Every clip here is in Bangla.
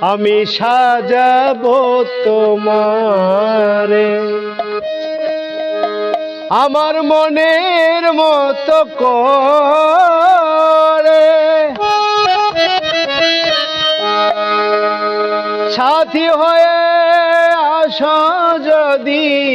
আমি সাজাবো তোমারে। আমার মনের মতো করে। সাথী হয়ে আস যদি।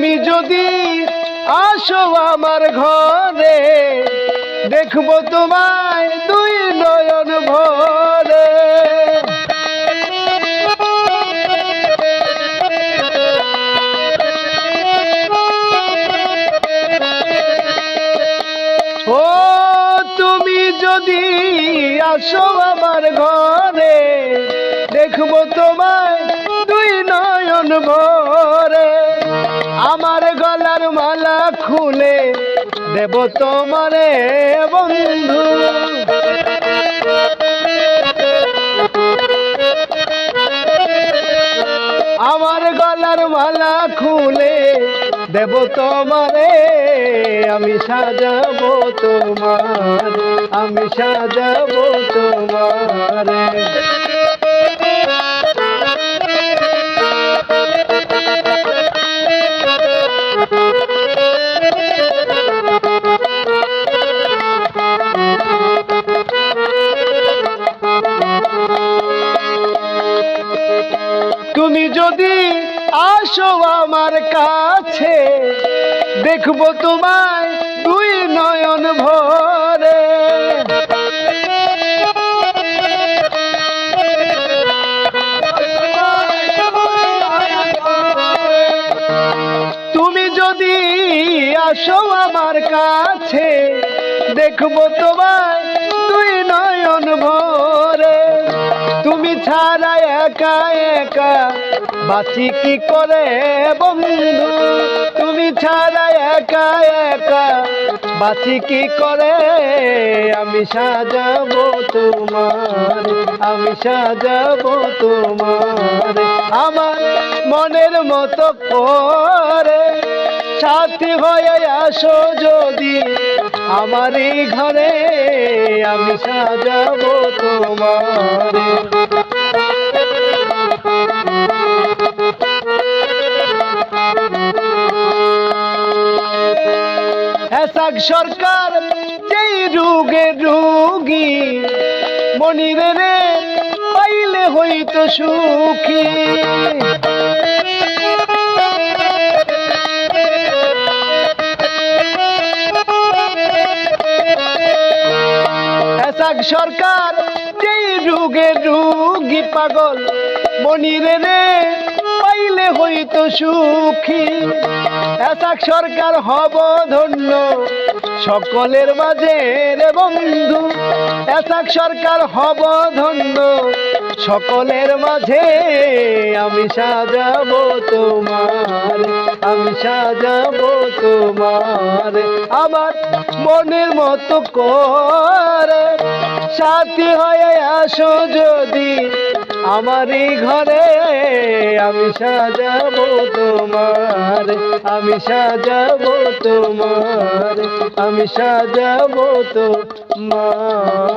তুমি যদি আসো আমার ঘরে, দেখব তোমায় দুই নয়ন ভরে। ও, তুমি যদি আসো আমার ঘরে, দেখব তোমায় দুই নয়ন ভরে। আমার গলার মালা খুলে দেব তোমারে, বন্ধু। আমার গলার মালা খুলে দেব তোমারে, আমি সাজাবো তোমার, আমি সাজাবো তোমারে। তুমি যদি আসো আমার কাছে, দেখব তোমায় দুই নয়ন ভরে। তুমি যদি আসো আমার কাছে, দেখব তোমায় একা একা বাঁচি কি করে বন্ধু? তুমি ছাড়া একা একা বাঁচি কি করে? আমি সাজাবো তোমার, আমি সাজাবো তোমার। আমার মনের মতো করে সাথী হয়ে আসো যদি আমারই ঘরে, আমি সাজাবো তোমার। এসাক সরকার যেই রোগে রোগী মনিরে রে, পাইলে হইতো সুখী। সরকার যেই রোগে রোগী পাগল মনিরে রে পাইলে হইতো সুখী। এসাক সরকার হব ধন্য। সকলের মাঝে রে বন্ধু, এসাক সরকার হব ধন্য। সকলের মাঝে আমি সাজাবো তোমার, আমি সাজাবো তোমার। আমার মনের মতো করে, সাথী হয়ে আসো যদি। আমারই ঘরে আমি সাজাবো তোমার আমি সাজাবো তোমার আমি সাজাবো তোমারে।